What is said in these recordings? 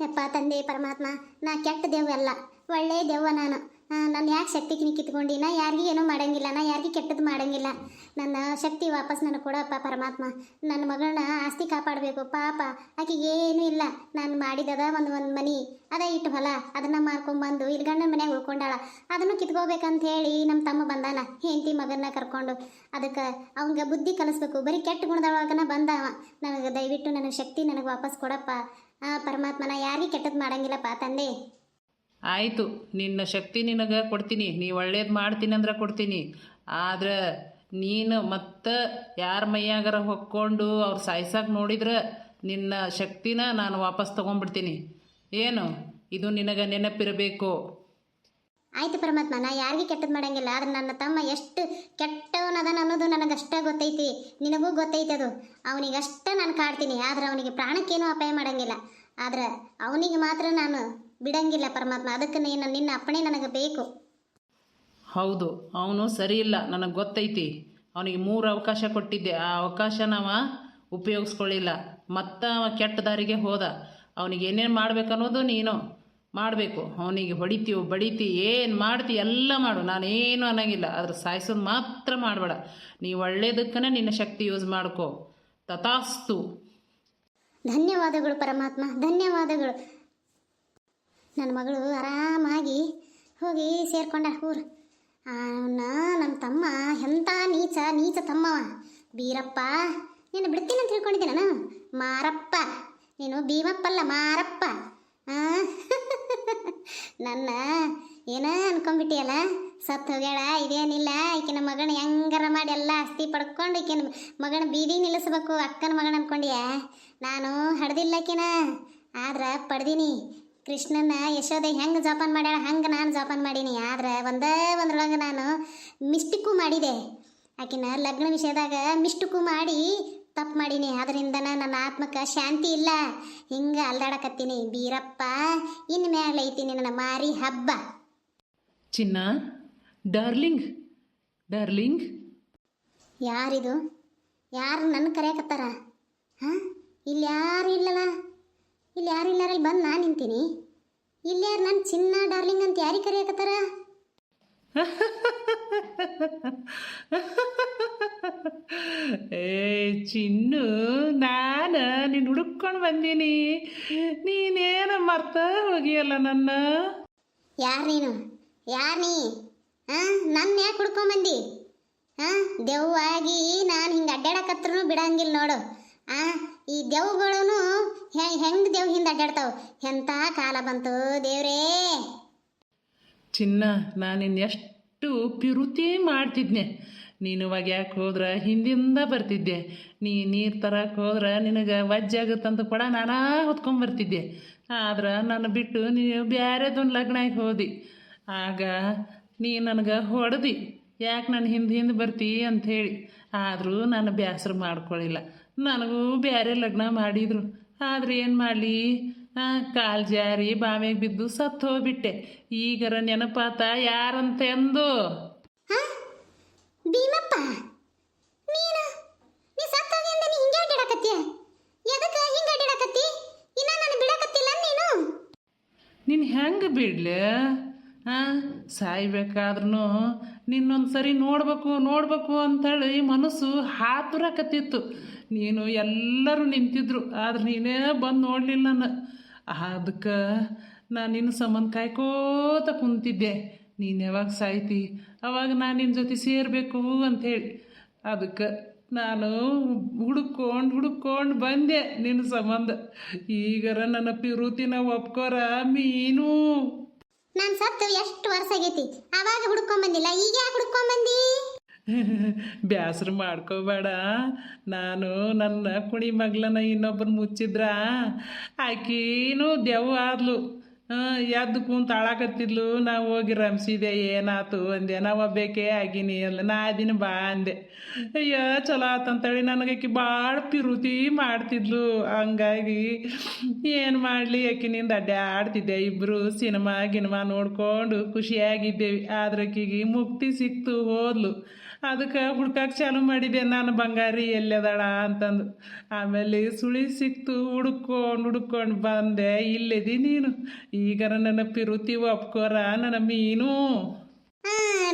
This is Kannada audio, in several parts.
ಯಪ್ಪ ತಂದೆ ಪರಮಾತ್ಮ, ನಾ ಕೆಟ್ಟ ದೆವ್ವ ಅಲ್ಲ, ಒಳ್ಳೆ ದೆವ್ವ ನಾನು. ನಾನು ಯಾಕೆ ಶಕ್ತಿ ಕಿನಿ ಕಿತ್ಕೊಂಡು? ನಾ ಯಾರಿಗೂ ಏನೂ ಮಾಡಂಗಿಲ್ಲ, ನಾ ಯಾರಿಗೂ ಕೆಟ್ಟದ್ದು ಮಾಡಂಗಿಲ್ಲ. ನನ್ನ ಶಕ್ತಿ ವಾಪಸ್ ನನಗೆ ಕೊಡಪ್ಪ ಪರಮಾತ್ಮ. ನನ್ನ ಮಗಳನ್ನ ಆಸ್ತಿ ಕಾಪಾಡಬೇಕು, ಪಾಪ. ಆಕೆಗೆ ಏನೂ ಇಲ್ಲ. ನಾನು ಮಾಡಿದದ ಒಂದು ಒಂದು ಮನಿ, ಅದ ಇಟ್ಟು ಹೊಲ, ಅದನ್ನು ಮಾರ್ಕೊಂಬಂದು ಇಲ್ಲಿ ಗಂಡನ ಮನೆಯಾಗ ಉಳ್ಕೊಂಡಾಳ. ಅದನ್ನು ಕಿತ್ಕೋಬೇಕಂತ ಹೇಳಿ ನಮ್ಮ ತಮ್ಮ ಬಂದಾನ, ಹೆಂಡತಿ ಮಗನ್ನ ಕರ್ಕೊಂಡು. ಅದಕ್ಕೆ ಅವಂಗೆ ಬುದ್ಧಿ ಕಲಿಸ್ಬೇಕು, ಬರೀ ಕೆಟ್ಟ ಗುಣದೊಳಗನ ಬಂದವ ನನಗೆ ದಯವಿಟ್ಟು, ನನಗೆ ಶಕ್ತಿ ನನಗೆ ವಾಪಸ್ ಕೊಡಪ್ಪ. ಪರಮಾತ್ಮನ ಯಾರಿಗೆ ಮಾಡಂಗಿಲ್ಲ ಪಾ ತಂದೆ? ಆಯಿತು, ನಿನ್ನ ಶಕ್ತಿ ನಿನಗೆ ಕೊಡ್ತೀನಿ, ನೀ ಒಳ್ಳೇದು ಮಾಡ್ತೀನಿ ಅಂದ್ರೆ ಕೊಡ್ತೀನಿ. ಆದ್ರೆ ನೀನು ಮತ್ತೆ ಯಾರ ಮೈಯಾಗರ ಹೊಕ್ಕೊಂಡು ಅವ್ರು ಸಾಯ್ಸಕ್ಕೆ ನೋಡಿದ್ರೆ ನಿನ್ನ ಶಕ್ತಿನ ನಾನು ವಾಪಸ್ ತೊಗೊಂಡ್ಬಿಡ್ತೀನಿ ಏನು? ಇದು ನಿನಗೆ ನೆನಪಿರಬೇಕು. ಆಯ್ತು ಪರಮಾತ್ಮ, ನಾ ಯಾರಿಗೆ ಕೆಟ್ಟದ್ದು ಮಾಡಂಗಿಲ್ಲ, ಆದ್ರೆ ನನ್ನ ತಮ್ಮ ಎಷ್ಟು ಕೆಟ್ಟವನದನ ಅನ್ನೋದು ನನಗಷ್ಟೇ ಗೊತ್ತೈತಿ, ನಿನಗೂ ಗೊತ್ತೈತಿ ಅದು. ಅವನಿಗಷ್ಟ ನಾನು ಕಾಡ್ತೀನಿ, ಆದ್ರೆ ಅವನಿಗೆ ಪ್ರಾಣಕ್ಕೇನು ಅಪಾಯ ಮಾಡಂಗಿಲ್ಲ. ಆದ್ರೆ ಅವನಿಗೆ ಮಾತ್ರ ನಾನು ಬಿಡಂಗಿಲ್ಲ ಪರಮಾತ್ಮ, ಅದಕ್ಕೆ ನೀನು ನಿನ್ನ ಅಪ್ಪಣೆ ನನಗೆ ಬೇಕು. ಹೌದು, ಅವನು ಸರಿ ಇಲ್ಲ, ನನಗೆ ಗೊತ್ತೈತಿ. ಅವನಿಗೆ ಮೂರು ಅವಕಾಶ ಕೊಟ್ಟಿದ್ದೆ, ಆ ಅವಕಾಶ ನಾವ ಉಪಯೋಗಿಸ್ಕೊಳ್ಳಿಲ್ಲ ಮತ್ತ ಅವ ಕೆಟ್ಟ ದಾರಿಗೆ ಹೋದ. ಅವನಿಗೆ ಏನೇನು ಮಾಡ್ಬೇಕನ್ನೋದು ನೀನು. ಮಾಡಬೇಕು. ಅವನಿಗೆ ಹೊಡಿತೀವಿ ಬಡಿತಿ ಏನು ಮಾಡ್ತಿ ಎಲ್ಲ ಮಾಡು. ನಾನೇನು ಅನ್ನೋಂಗಿಲ್ಲ. ಅದ್ರ ಸಾಯಿಸೋದು ಮಾತ್ರ ಮಾಡಬೇಡ. ನೀ ಒಳ್ಳೇದಕ್ಕನ ನಿನ್ನ ಶಕ್ತಿ ಯೂಸ್ ಮಾಡ್ಕೋ. ತಥಾಸ್ತು. ಧನ್ಯವಾದಗಳು ಪರಮಾತ್ಮ. ಧನ್ಯವಾದಗಳು. ನನ್ನ ಮಗಳು ಆರಾಮಾಗಿ ಹೋಗಿ ಸೇರ್ಕೊಂಡ. ಊರು. ಅವನ ನಮ್ಮ ತಮ್ಮ ಎಂಥ ನೀಚ ನೀಚ ತಮ್ಮವ. ಬೀರಪ್ಪ, ನೀನು ಬಿಡ್ತೀನಿ ಅಂತ ತಿಳ್ಕೊಂಡಿದ್ದೆ ನಾನು ಮಾರಪ್ಪ. ನೀನು ಭೀಮಪ್ಪಲ್ಲ ಮಾರಪ್ಪ. ಆ? ನನ್ನ, ಏನ ಅನ್ಕೊಂಡ್ಬಿಟ್ಟಿಯಲ್ಲ? ಸತ್ತು ಹೋಗ್ಯಾಳ, ಇದೇನಿಲ್ಲ, ಈಕಿನ ಮಗನ ಹೆಂಗಾರ ಮಾಡಿ ಎಲ್ಲ ಆಸ್ತಿ ಪಡ್ಕೊಂಡು ಈಕಿನ ಮಗನ ಬೀದಿ ನಿಲ್ಲಿಸ್ಬೇಕು, ಅಕ್ಕನ ಮಗನ ಅನ್ಕೊಂಡ್ಯ? ನಾನು ಹಡ್ದಿಲ್ಲಕಿನ ಆದ್ರೆ ಪಡ್ದೀನಿ. ಕೃಷ್ಣನ ಯಶೋದೆ ಹೆಂಗೆ ಜೋಪಾನ ಮಾಡ್ಯಾಳ, ಹಂಗೆ ನಾನು ಜೋಪಾನ ಮಾಡೀನಿ. ಆದ್ರೆ ಒಂದೇ ಒಂದ್ರೊಳಗೆ ನಾನು ಮಿಸ್ಟಿಕ್ಕು ಮಾಡಿದೆ. ಆಕಿನ ಲಗ್ನ ವಿಷಯದಾಗ ಮಿಸ್ಟಿಕ್ಕು ಮಾಡಿ ತಪ್ಪು ಮಾಡೀನಿ. ಅದರಿಂದ ನನ್ನ ಆತ್ಮಕ್ಕೆ ಶಾಂತಿ ಇಲ್ಲ. ಹಿಂಗೆ ಅಲ್ದಾಡಕತ್ತೀನಿ. ಬೀರಪ್ಪ ಇನ್ನು ಮ್ಯಾಲೆ ಐತಿ ನನ್ನ ಮಾರಿ ಹಬ್ಬ. ಚಿನ್ನ ಡಾರ್ಲಿಂಗ್ ಡಾರ್ಲಿಂಗ್. ಯಾರಿದು? ಯಾರು ನನ್ನ ಕರೆಯಕತ್ತಾರ? ಹಾಂ? ಇಲ್ಲಿ ಯಾರು ಇಲ್ಲಲ್ಲ? ಇಲ್ಲಿ ಯಾರು ಇಲ್ಲಾರ ಇಲ್ಲಿ ಬಂದು ನಾನು ನಿಂತೀನಿ. ಇಲ್ಲಿ ಯಾರು ನನ್ನ ಚಿನ್ನ ಡಾರ್ಲಿಂಗ್ ಅಂತ ಯಾರಿಗೆ ಕರೆಯಕತ್ತಾರ? ಏ, ಚಿನ್ನು, ನಾನು ನೀನು ಹುಡುಕೊಂಡು ಬಂದೀನಿ. ನೀನೇನು ಮರ್ತ ಹೋಗಿಯಲ್ಲ ನನ್ನ? ಯಾರು ನೀನು? ಯಾರು ನೀ? ಹಾಂ ನನ್ನ ಯಾಕೆ ಹುಡ್ಕೊಂಬಂದಿ ಹಾಂ ದೆವ್ವಾಗಿ ನಾನು ಹಿಂಗೆ ಅಡ್ಡಾಡಕತ್ರೂ ಬಿಡಂಗಿಲ್ಲ ನೋಡು. ಆ, ಈ ದೆವ್ಗಳು ಹೆಂಗೆ ದೆವ್ ಹಿಂದೆ ಅಡ್ಡಾಡ್ತಾವೆ? ಎಂಥ ಕಾಲ ಬಂತು ದೇವ್ರೇ? ಚಿನ್ನ, ನಾನು ಎಷ್ಟು ಪಿರುತಿ ಮಾಡ್ತಿದ್ನೆ. ನೀನು ಇವಾಗ ಯಾಕೆ ಹೋದ್ರೆ ಹಿಂದಿಂದ ಬರ್ತಿದ್ದೆ. ನೀ ನೀರು ತರಕ್ಕೆ ಹೋದ್ರೆ ನಿನಗೆ ವಜ್ಜಾಗುತ್ತಂತ ಕೂಡ ನಾನಾ ಹೊತ್ಕೊಂಬರ್ತಿದ್ದೆ ಆದ್ರೆ ನನ್ನ ಬಿಟ್ಟು ನೀವು ಬೇರೆದೊಂದು ಲಗ್ನಕ್ಕೆ ಹೋದಿ. ಆಗ ನೀ ನನಗೆ ಹೊಡೆದಿ. ಯಾಕೆ ನಾನು ಹಿಂದೆ ಹಿಂದೆ ಬರ್ತಿ ಅಂಥೇಳಿ ಆದರೂ ನಾನು ಬೇಸರ ಮಾಡ್ಕೊಳ್ಳಿಲ್ಲ ನನಗೂ ಬೇರೆ ಲಗ್ನ ಮಾಡಿದರು. ಆದ್ರೆ ಏನು ಮಾಡಲಿ? ಕಾಲು ಜಾರಿ ಬಾವಿಗೆ ಬಿದ್ದು ಸತ್ತು ಹೋಗ್ಬಿಟ್ಟೆ. ಈಗರ ನೆನಪಾತ ಯಾರಂತೆ ಅಂದು ಭೀಮಪ್ಪ? ನೀನು? ನೀ ಹಿಂಗೆ ಅಡ್ಡಾಡಕತ್ತೀಯ ಎದಕ್ಕೆ ಹಿಂಗೆ ಅಡ್ಡಾಡಕತ್ತಿ? ಇನ್ನ ನಾನು ಬಿಡಕತ್ತಿಲ್ಲ ನೀನು? ನೀನು ಹೆಂಗೆ ಬಿಡ್ಲೆ? ಹಾಂ ಸಾಯ್ಬೇಕಾದ್ರೂ ನಿನ್ನೊಂದು ಸರಿ ನೋಡ್ಬೇಕು ನೋಡ್ಬೇಕು ಅಂತೇಳಿ ಮನಸ್ಸು ಹಾತುರಕತ್ತಿತ್ತು. ನೀನು ಎಲ್ಲರೂ ನಿಂತಿದ್ರು ಆದ್ರೆ ನೀನೇ ಬಂದು ನೋಡಲಿಲ್ಲ ನಾನು. ಅದಕ್ಕೆ ನಾನು ನಿನ್ನ ಸಂಬಂಧ ಕಾಯ್ಕೋತ ಕುಂತಿದ್ದೆ. ನೀನು ಯಾವಾಗ ಸಾಯ್ತಿ? ಅವಾಗ ನಾನು ನಿನ್ನ ಜೊತೆ ಸೇರಬೇಕು ಅಂಥೇಳಿ ಅದಕ್ಕೆ ನಾನು ಹುಡುಕೊಂಡು ಹುಡುಕೊಂಡು ಬಂದೆ ನಿನ್ನ ಸಂಬಂಧ. ಈಗರ ನನ್ನ ಪಿರುತಿನ ಒಪ್ಕೋರ ಮೀನು. ನಾನು ಸತ್ತು ಎಷ್ಟು ವರ್ಷ ಆಗೈತಿ? ಅವಾಗ ಹುಡ್ಕೊಂಬಂದಿಲ್ಲ ಈಗ ಯಾಕೆ ಹುಡ್ಕೊಂಬಂದಿ ಬ್ಯಾಸ್ರ ಮಾಡ್ಕೋಬೇಡ. ನಾನು ನನ್ನ ಕುಣಿ ಮಗ್ಲನ ಇನ್ನೊಬ್ಬರು ಮುಚ್ಚಿದ್ರ ಆಕೀನು ದೆವ್ವ ಆದ್ಲು. ಎದ್ದು ಕುಂತ ಅಳಾಕತ್ತಿದ್ಲು ನಾವು ಹೋಗಿ ರಮಿಸಿದೆ ಏನಾತು ಅಂದೆ. ನಾವು ಒಬ್ಬೇಕೆ ಆಗಿನಿ ಅಲ್ಲ, ನಾ ದಿನ ಬಾ ಅಂದೆ. ಅಯ್ಯೋ, ಚಲೋ ಆತಂತೇಳಿ ನನಗೆ ಆಕಿ ಭಾಳ ಪಿರುತಿ ಮಾಡ್ತಿದ್ಲು. ಹಂಗಾಗಿ ಏನು ಮಾಡಲಿ, ಆಕಿನಿಂದ ಅಡ್ಡಾಡ್ತಿದ್ದೆ ಇಬ್ಬರು ಸಿನಿಮಾ, ಗಿನಿಮಾ ನೋಡ್ಕೊಂಡು ಖುಷಿಯಾಗಿದ್ದೇವೆ. ಆದ್ರೆ ಆಕಿಗೆ ಮುಕ್ತಿ ಸಿಕ್ತು ಹೋದ್ಲು. ಅದಕ್ಕೆ ಹುಡ್ಕಕ್ಕೆ ಚಾಲು ಮಾಡಿದೆ. ನಾನು ಬಂಗಾರಿ ಎಲ್ಲದಾಳ ಅಂತಂದು. ಆಮೇಲೆ ಸುಳಿ ಸಿಕ್ತು. ಹುಡುಕೊಂಡು ಹುಡುಕೊಂಡು ಬಂದೆ. ಇಲ್ಲದಿ ನೀನು. ಈಗ ನನ್ನ ಪಿರುತಿ ಒಪ್ಕೋರ? ನನ್ನ ಮೀನು.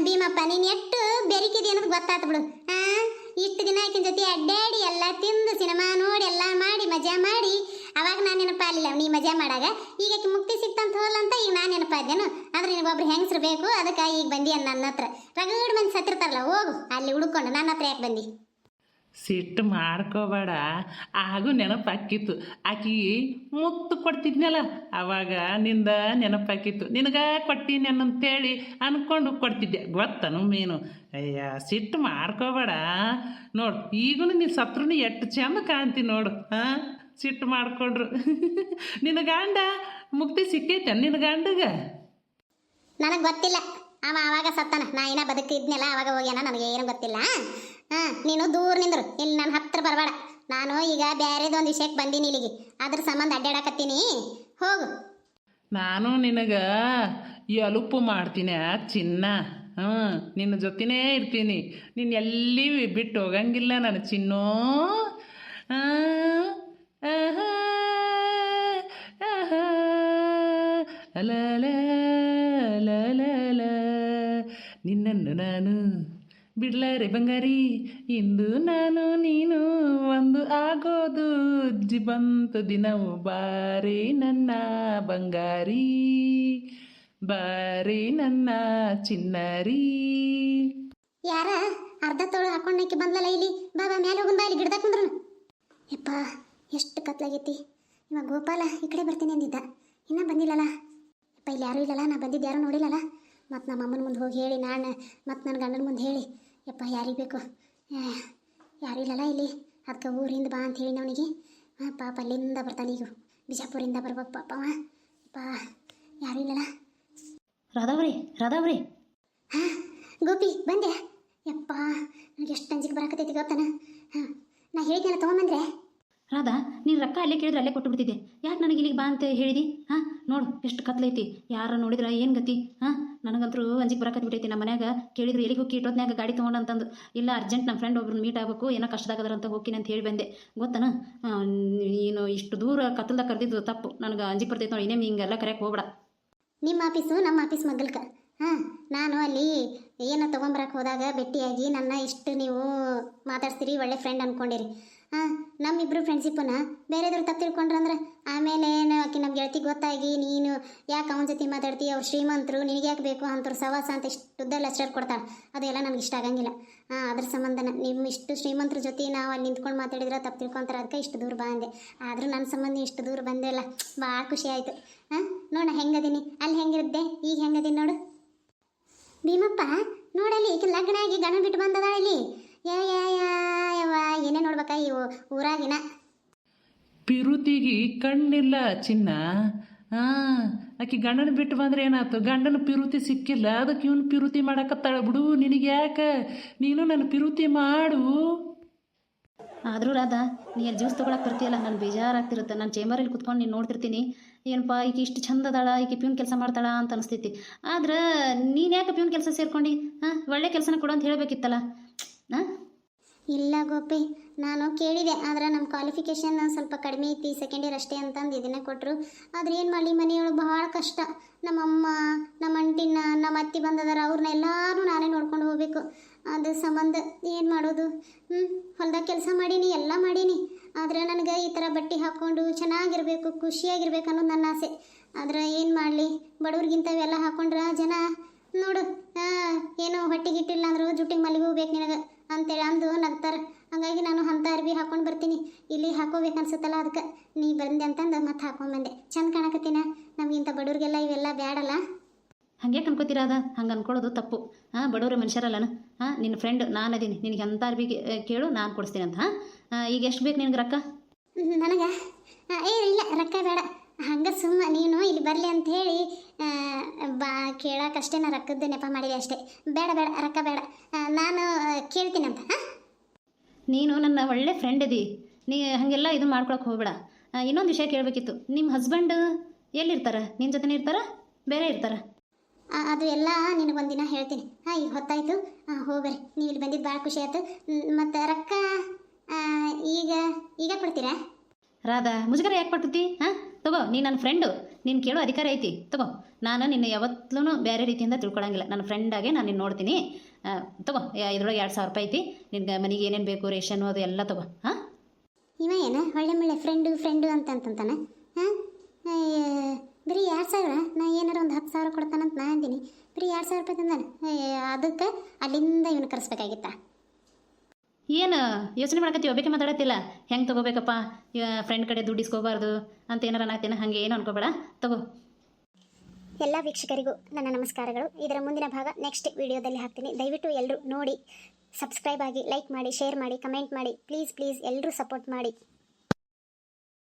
ಭೀಮಪ್ಪ, ನೀನು ಎಷ್ಟು ಬೆರಿಕಿದೆ ಅನ್ನೋದು ಗೊತ್ತಾತು ಬಿಡು. ಇಷ್ಟು ದಿನ ಜೊತೆ ಅಡ್ಡಾಡಿ ಎಲ್ಲ ತಿಂದು ಸಿನಿಮಾ ನೋಡಿ, ಎಲ್ಲ ಮಾಡಿ, ಮಜಾ ಮಾಡಿ ಅವಾಗ ನಾನು ನೆನಪಾಗಲಿಲ್ಲ ನೀ ಮಜಾ ಮಾಡಾಗ. ಈಗ ಮುಕ್ತಿ ಸಿಕ್ತಂತ ಅಂತ ಈಗ ನಾನು ನೆನಪಾದ್ದೇನು ಆದ್ರೆ ನಿನಗೊಬ್ರು ಹೆಂಗಸ್ರು ಬೇಕು, ಅದಕ್ಕೆ ಈಗ ಬಂದಿ ನನ್ನ ಹತ್ರ. ರಗಡ್ ಮಂದಿ ಸತ್ತಿರ್ತಾರಲ್ಲ, ಹೋಗು, ಅಲ್ಲಿ ಹುಡುಕೊಂಡು ನನ್ನ ಹತ್ರ ಯಾಕೆ ಬಂದಿ? ಸಿಟ್ಟು ಮಾಡ್ಕೋಬೇಡ. ಹಾಗೂ ನೆನಪಾಕಿತ್ತು ಆಕಿ ಮುತ್ತು ಕೊಡ್ತಿದ್ನಲ್ಲ, ಅವಾಗ ನಿಂದ ನೆನಪಾಕಿತ್ತು ನಿನಗ ಕೊಟ್ಟಿನಿ ಅಂತೇಳಿ ಅನ್ಕೊಂಡು ಕೊಡ್ತಿದ್ದೆ. ಗೊತ್ತನು ಮೀನು? ಅಯ್ಯ, ಸಿಟ್ಟು ಮಾಡ್ಕೋಬೇಡ. ನೋಡು ಈಗೂ ನೀನು ಸತ್ರು ಎಷ್ಟು ಚಂದ ಕಾಣ್ತೀನಿ ನೋಡು, ಹಾಂ? ಸಿಟ್ಟು ಮಾಡ್ಕೊಂಡ್ರು. ನಿನ್ನ ಗಂಡ ಮುಕ್ತಿ ಸಿಕ್ಕೈತೆ ನಿನ್ನ ಗಂಡಗ? ನನಗೆ ಗೊತ್ತಿಲ್ಲ. ಅವ ಅವಾಗ ಸತ್ತಾನ. ನಾ ಏನ ಬದುಕಿದ್ನಲ್ಲ ಅವಾಗ ಹೋಗ್ಯಾನ. ನನಗೆ ಏನು ಗೊತ್ತಿಲ್ಲ. ಹಾ ನೀನು ದೂರ ನಿಂದ್ರು. ಇಲ್ಲಿ ನನ್ನ ಹತ್ರ ಬರಬೇಡ. ನಾನು ಈಗ ಬೇರೆದೊಂದು ವಿಷಯಕ್ಕೆ ಬಂದೀನಿ ಇಲ್ಲಿಗೆ. ಅದ್ರ ಸಂಬಂಧ ಅಡ್ಡಾಡಕತ್ತೀನಿ ಹೋಗು. ನಾನು ನಿನಗೆ ಎಲುಪು ಮಾಡ್ತೀನಿ ಆ ಚಿನ್ನ. ಹ್ಞೂ ನಿನ್ನ ಜೊತೆನೇ ಇರ್ತೀನಿ. ನೀನು ಎಲ್ಲಿ ಬಿಟ್ಟು ಹೋಗಂಗಿಲ್ಲ ನನ್ನ ಚಿನ್ನೋ. ಅಲಲ, ಲಲಲ. ನಿನ್ನನ್ನು ನಾನು ಬಿಡ್ಲಾರೆ ಬಂಗಾರಿ ಇಂದು ನಾನು ನೀನು ಒಂದು ಆಗೋದು. ಬಂತು ದಿನವು ಬಾರಿ ನನ್ನ ಬಂಗಾರಿ ಬಾರಿ ನನ್ನ ಚಿನ್ನರಿ. ಯಾರ? ಅರ್ಧ ತೋಳು ಹಾಕೊಂಡಕ್ಕೆ ಬಂದಲ್ಲ ಇಲ್ಲಿ? ಬಾಬಾ ಮೇಲೆ ಹೋಗಿ ಇಲ್ಲಿ ಗಿಡದಾಗ ಕುಂದ್ರು ಯಪ್ಪ ಎಷ್ಟು ಕತ್ಲಾಗೈತಿ. ಇವಾಗ ಗೋಪಾಲ ಈ ಕಡೆ ಬರ್ತೀನಿ ಅಂದಿದ್ದ. ಇನ್ನೂ ಬಂದಿಲ್ಲಲ್ಲ ಯಪ್ಪ ಇಲ್ಲಿ ಯಾರೂ ಇಲ್ಲಲ್ಲ ನಾ ಬಂದಿದ್ದು ಯಾರೂ ನೋಡಿಲ್ಲಲ್ಲ? ಮತ್ತು ನಮ್ಮ ಅಮ್ಮನ ಮುಂದೆ ಹೋಗಿ ಹೇಳಿ ನಾನು ಮತ್ತು ನನ್ನ ಗಂಡನ ಮುಂದೆ ಹೇಳಿ. ಯಪ್ಪ ಯಾರಿಗೆ ಬೇಕು? ಯಾರೂ ಇಲ್ಲಲ್ಲ ಇಲ್ಲಿ. ಅದಕ್ಕೆ ಊರಿಂದ ಬಾ ಅಂತ ಹೇಳಿ ಅವನಿಗೆ. ಹಾಂ ಪಾಪ ಅಲ್ಲಿಂದ ಬರ್ತಾನೆ ಈಗ. ಬಿಜಾಪುರಿಂದ ಬರ್ಬೇಕು ಪಾಪ ಅವ. ಯಾರು ಯಾರೂ ಇಲ್ಲಲ್ಲ? ರಾಧಾವ್ರಿ ರಾಧಾವ್ರಿ. ಹಾಂ ಗೋಪಿ ಬಂದೆ. ಯಪ್ಪ ನನಗೆ ಎಷ್ಟು ಅಂಜಿಗೆ ಬರಕತ್ತೈತಿ ಗೊತ್ತಾನ? ಹಾಂ ನಾ ಹೇಳಿದ್ನಲ್ಲ ತೊಗೊಂಬಂದ್ರೆ? ರಾಧಾ, ನೀನು ರೊಕ್ಕ ಅಲ್ಲೇ ಕೇಳಿದ್ರೆ ಅಲ್ಲೇ ಕೊಟ್ಟು ಬಿಡ್ತಿದ್ದೆ ಯಾಕೆ ನನಗೆ ಇಲ್ಲಿಗೆ ಬಾ ಅಂತ ಹೇಳಿದಿ? ಹಾಂ, ನೋಡು, ಎಷ್ಟು ಕತ್ಲೈತಿ. ಯಾರ ನೋಡಿದ್ರೆ ಏನು ಗತಿ? ಹಾಂ, ನನಗಂತರೂ ಅಂಜಿಗೆ ಬರಾಕತ್ತಿ ಬಿಟ್ಟೈತಿ ನಮ್ಮ ಮನ್ಯಾಗ ಕೇಳಿದ್ರು ಎಲ್ಲಿಗೆ ಹೋಗಿ ಇಟ್ಟೋದ್ನಾಗ ಗಾಡಿ ಅಂತಂದು, ಇಲ್ಲ, ಅರ್ಜೆಂಟ್ ನಮ್ಮ ಫ್ರೆಂಡ್ ಒಬ್ರನ್ನ ಮೀಟ್ ಆಗಬೇಕು, ಏನೋ ಕಷ್ಟದಾಗದ್ರ ಅಂತ ಹೋಗ್ತೀನಿ ಅಂತ ಹೇಳಿ ಬಂದೆ. ಗೊತ್ತನ? ನೀನು ಇಷ್ಟು ದೂರ ಕತ್ತಲ್ದಾಗ ಕರೆದಿದ್ದು ತಪ್ಪು. ನನಗೆ ಅಂಜಿಗೆ ಬರ್ತೈತೆ ನೋಡಿ ಇನ್ನೇ ಹಿಂಗೆಲ್ಲ ಕರೆಯಕ್ಕೆ ಹೋಗ್ಬೇಡ. ನಿಮ್ಮ ಆಫೀಸು ನಮ್ಮ ಆಫೀಸ್ ಮಗ್ಗಲ್ಕ. ಹಾಂ, ನಾನು ಅಲ್ಲಿ ಏನೋ ತೊಗೊಂಬರಕ್ಕೆ ಹೋದಾಗ ಭೇಟಿಯಾಗಿ ನನ್ನ ಇಷ್ಟು ನೀವು ಮಾತಾಡ್ತೀರಿ ಒಳ್ಳೆ ಫ್ರೆಂಡ್ ಅನ್ಕೊಂಡಿರಿ. ಹಾಂ, ನಮ್ಮಿಬ್ರು ಫ್ರೆಂಡ್ಶಿಪ್ಪನ್ನ ಬೇರೆದವ್ರು ತಪ್ಪು ತಿಳ್ಕೊಂಡ್ರಂದ್ರೆ? ಆಮೇಲೆ ಏನು ಆಕೆ ನಮ್ಮ ಗೆಳತಿ ಗೊತ್ತಾಗಿ, ನೀನು ಯಾಕೆ ಅವನ ಜೊತೆ ಮಾತಾಡ್ತೀಯ ಅವ್ರು ಶ್ರೀಮಂತರು, ನಿನಗೆ ಯಾಕೆ ಬೇಕು? ಅಂಥವ್ರು ಸವಾಸ ಅಂತ ಇಷ್ಟು ಲೆಕ್ಚರ್ ಕೊಡ್ತಾಳೆ. ಅದೆಲ್ಲ ನನಗೆ ಇಷ್ಟ ಆಗಂಗಿಲ್ಲ. ಹಾಂ, ಅದ್ರ ಸಂಬಂಧನ ನಿಮ್ಮ ಇಷ್ಟು ಶ್ರೀಮಂತರ ಜೊತೆ ನಾವು ಅಲ್ಲಿ ನಿಂತ್ಕೊಂಡು ಮಾತಾಡಿದ್ರೆ ತಪ್ಪು ತಿಳ್ಕೊಂತಾರೆ ಅದಕ್ಕೆ ಇಷ್ಟು ದೂರ ಬಂದೆ ಆದರೂ ನನ್ನ ಸಂಬಂಧ ಇಷ್ಟು ದೂರ ಬಂದೆ ಅಲ್ಲ ಭಾಳ ಖುಷಿ ಆಯಿತು. ಹಾಂ ನೋಡ ಹೆಂಗದೀನಿ? ಅಲ್ಲಿ ಹೆಂಗಿರುತ್ತೆ? ಈಗ ಹೆಂಗದೀನಿ ನೋಡು. ಭೀಮಪ್ಪ, ನೋಡಲ್ಲಿ ಈಗ ಲಗ್ನ ಆಗಿ ಗಣ ಬಿಟ್ಟು ಬಂದದ ಇಲ್ಲಿ ಯಾ ಯಾ ಯಾ ಯವ್ವ ಏನೇ ನೋಡ್ಬೇಕ ಈ ಊರಾಗಿನ. ಪಿರುತಿಗಿ ಕಣ್ಣಿಲ್ಲ ಚಿನ್ನ. ಹಾಂ ಆಕಿ ಗಂಡನ ಬಿಟ್ಟು ಬಂದ್ರೆ ಏನಾಯ್ತು? ಗಂಡನ ಪಿರುತಿ ಸಿಕ್ಕಿಲ್ಲ. ಅದಕ್ಕೆ ಇವನು ಪಿರುತಿ ಮಾಡಕತ್ತಾಳ ಬಿಡು. ನಿನಗೆ ಯಾಕೆ? ನೀನು ನನ್ನ ಪಿರುತಿ ಮಾಡು. ಆದರೂ ರಾಧಾ ನೀ ಅಲ್ಲಿ ಜ್ಯೂಸ್ ತೊಗೊಳಕ್ಕೆ ಬರ್ತೀಯಲ್ಲ? ನಾನು ಬೇಜಾರಾಗ್ತಿರುತ್ತೆ. ನಾನು ಚೇಂಬರಲ್ಲಿ ಕುತ್ಕೊಂಡು ನೀನು ನೋಡ್ತಿರ್ತೀನಿ. ಏನಪ್ಪ ಈಕೆ ಇಷ್ಟು ಚಂದ ಅದಾಳ ಈಕೆ ಪ್ಯೂನ್ ಕೆಲಸ ಮಾಡ್ತಾಳ ಅಂತ ಅನಿಸ್ತೈತಿ. ಆದ್ರೆ ನೀನು ಯಾಕೆ ಪ್ಯೂನ್ ಕೆಲಸ ಸೇರ್ಕೊಂಡು? ಹಾಂ ಒಳ್ಳೆ ಕೆಲಸನ ಕೊಡು ಅಂತ ಹೇಳಬೇಕಿತ್ತಲ್ಲ? ಇಲ್ಲ ಗೋಪಿ, ನಾನು ಕೇಳಿದೆ, ಆದ್ರೆ ನಮ್ಮ ಕ್ವಾಲಿಫಿಕೇಷನ್ ಸ್ವಲ್ಪ ಕಡಿಮೆ ಐತಿ ಸೆಕೆಂಡ್ ಇಯರ್ ಅಷ್ಟೇ ಅಂತಂದು ಇದನ್ನೇ ಕೊಟ್ಟರು ಆದ್ರೆ ಏನು ಮಾಡಲಿ, ಮನೆಯೊಳಗೆ ಭಾಳ ಕಷ್ಟ. ನಮ್ಮಮ್ಮ ನಮ್ಮ ಅಂಟಿನ ನಮ್ಮ ಅತ್ತಿ ಬಂದದಾರ ಅವ್ರನ್ನ ಎಲ್ಲರೂ ನಾನೇ ನೋಡ್ಕೊಂಡು ಹೋಗ್ಬೇಕು. ಅದ್ರ ಸಂಬಂಧ, ಏನು ಮಾಡೋದು? ಹ್ಞೂ ಹೊಲ್ದಾಗ ಕೆಲಸ ಮಾಡೀನಿ, ಎಲ್ಲ ಮಾಡೀನಿ. ಆದರೆ ನನಗೆ ಈ ಥರ ಬಟ್ಟೆ ಹಾಕ್ಕೊಂಡು ಚೆನ್ನಾಗಿರಬೇಕು, ಖುಷಿಯಾಗಿರ್ಬೇಕು ಅನ್ನೋದು ನನ್ನ ಆಸೆ. ಆದ್ರೆ ಏನು ಮಾಡಲಿ, ಬಡವ್ರಿಗಿಂತ ಇವೆಲ್ಲ ಜನ, ನೋಡು ಏನೋ ಹೊಟ್ಟೆಗಿಟ್ಟಿಲ್ಲ ಅಂದ್ರು ಜುಟ್ಟಿಗೆ ಮಲ್ಲಿಗೆ ಹೋಗ್ಬೇಕು ನಿನಗೆ. ಅಂತೇಳಿ ಅಂದು ನಗ್ತಾರೆ. ಹಾಗಾಗಿ ನಾನು ಅಂಥ ಅರ್ಬಿ ಹಾಕೊಂಡು ಬರ್ತೀನಿ. ಇಲ್ಲಿ ಹಾಕೋಬೇಕು ಅನ್ಸುತ್ತಲ್ಲ ಅದಕ್ಕೆ ನೀ ಬಂದೆ ಅಂತಂದು ಮತ್ತೆ ಹಾಕೊಂಡ್ಬಂದೆ ಚಂದ ಕಾಣಕತ್ತೀನ? ನಮಗಿಂತ ಬಡವ್ರಿಗೆಲ್ಲ ಇವೆಲ್ಲ ಬ್ಯಾಡಲ್ಲ? ಹಂಗೆ ಅನ್ಕೋತೀರ ಅದ? ಹಂಗೆ ಅನ್ಕೊಳ್ಳೋದು ತಪ್ಪು. ಹಾಂ ಬಡವ್ರ ಮನುಷ್ಯರಲ್ಲನ? ಹಾಂ ನಿನ್ನ ಫ್ರೆಂಡ್ ನಾನು ಅದೀನಿ. ನಿನಗೆ ಅಂತ ಅರ್ಬಿ ಕೇಳು ನಾನು ಕೊಡಿಸ್ತೀನಿ ಅಂತ. ಹಾಂ ಈಗ ಎಷ್ಟು ಬೇಕು ನಿನಗೆ ರೊಕ್ಕ? ನನಗೆ? ಏ ಇಲ್ಲ ರೊಕ್ಕ ಬೇಡ. ಹಂಗೆ ಸುಮ್ಮ ನೀನು ಇಲ್ಲಿ ಬರಲಿ ಅಂತ ಹೇಳಿ ಬಾ ಕೇಳೋಕ್ಕಷ್ಟೇ ನಾನು ರೊಕ್ಕದ ನೆಪ ಮಾಡಿದೆ ಅಷ್ಟೇ. ಬೇಡ ಬೇಡ ರೊಕ್ಕ ಬೇಡ. ನಾನು ಕೇಳ್ತೀನಿ ಅಂತ ಹಾಂ? ನೀನು ನನ್ನ ಒಳ್ಳೆ ಫ್ರೆಂಡ್ ಇದೀ ನೀ ಹಾಗೆಲ್ಲ ಇದು ಮಾಡ್ಕೊಳಕ್ಕೆ ಹೋಗ್ಬೇಡ. ಇನ್ನೊಂದು ವಿಷಯ ಕೇಳಬೇಕಿತ್ತು. ನಿಮ್ಮ ಹಸ್ಬೆಂಡ್ ಎಲ್ಲಿರ್ತಾರೆ? ನಿನ್ನ ಜೊತೆನೇ ಇರ್ತಾರ? ಬೇರೆ ಇರ್ತಾರ? ಅದು ಎಲ್ಲ ನಿನಗೊಂದಿನ ಹೇಳ್ತೀನಿ. ಹಾಂ ಈಗ ಹೊತ್ತಾಯ್ತು. ಹಾಂ ಹೋಗ್ರಿ ನೀವು ಇಲ್ಲಿ ಬಂದಿದ್ದು ಭಾಳ ಖುಷಿ ಆಯ್ತು. ಮತ್ತು ರೊಕ್ಕ ಈಗ ಈಗ ಕೊಡ್ತೀರಾ? ರಾಧಾ, ಮುಜುಗರ ಯಾಕೆ ಪಡ್ತತಿ ಹಾಂ? ತಗೋ ನೀ ನನ್ನ ಫ್ರೆಂಡು ನೀನು ಕೇಳೋ ಅಧಿಕಾರ ಐತಿ. ತಗೋ, ನಾನು ನಿನ್ನ ಯಾವತ್ತೂ ಬೇರೆ ರೀತಿಯಿಂದ ತಿಳ್ಕೊಳಂಗಿಲ್ಲ. ನನ್ನ ಫ್ರೆಂಡಾಗೆ ನಾನು ನಿನ್ನ ನೋಡ್ತೀನಿ. ತಗೋ ಇದ್ರೊಳಗೆ ಎರಡು ಸಾವಿರ ರೂಪಾಯಿ ಐತಿ. ನಿನ್ಗೆ ಮನೆಗೆ ಏನೇನು ಬೇಕು ರೇಷನ್ನು ಅದು ಎಲ್ಲ ತಗೋ. ಹಾಂ? ಇವ ಏನ? ಒಳ್ಳೆ ಮಳೆ ಫ್ರೆಂಡು ಫ್ರೆಂಡು ಅಂತ ಅಂತಂತಾನೆ ಹಾಂ ಬರೀ ಎರಡು ಸಾವಿರ? ನಾ ಏನಾರು ಒಂದು ಹತ್ತು ಸಾವಿರ ಕೊಡ್ತಾನಂತ ನಾ ಅಂತೀನಿ ಬರೀ ಎರಡು ಸಾವಿರ ರೂಪಾಯಿ ತಂದಾನೆ. ಅದಕ್ಕೆ ಅಲ್ಲಿಂದ ಇವನು ಕರೆಸ್ಬೇಕಾಗಿತ್ತ? ಏನು ಯೋಚನೆ ಮಾಡಕತ್ತಿ ಒಬ್ಬಕ್ಕೆ ಮಾತಾಡತ್ತಿಲ್ಲ. ಹೆಂಗೆ ತಗೋಬೇಕಪ್ಪ? ಫ್ರೆಂಡ್ ಕಡೆ ದುಡ್ಡು ಇಸ್ಕೋಬಾರ್ದು ಅಂತ ಏನಾರ ಅನ್ನತ್ತೇನೆ ಹಾಗೆ ಏನು ಅನ್ಕೋಬೇಡ. ತಗೋ. ಎಲ್ಲ ವೀಕ್ಷಕರಿಗೂ ನನ್ನ ನಮಸ್ಕಾರಗಳು. ಇದರ ಮುಂದಿನ ಭಾಗ ನೆಕ್ಸ್ಟ್ ವಿಡಿಯೋದಲ್ಲಿ ಹಾಕ್ತೀನಿ. ದಯವಿಟ್ಟು ಎಲ್ಲರೂ ನೋಡಿ ಸಬ್ಸ್ಕ್ರೈಬ್ ಆಗಿ ಲೈಕ್ ಮಾಡಿ ಶೇರ್ ಮಾಡಿ ಕಮೆಂಟ್ ಮಾಡಿ. ಪ್ಲೀಸ್ ಪ್ಲೀಸ್ ಎಲ್ಲರೂ ಸಪೋರ್ಟ್ ಮಾಡಿ.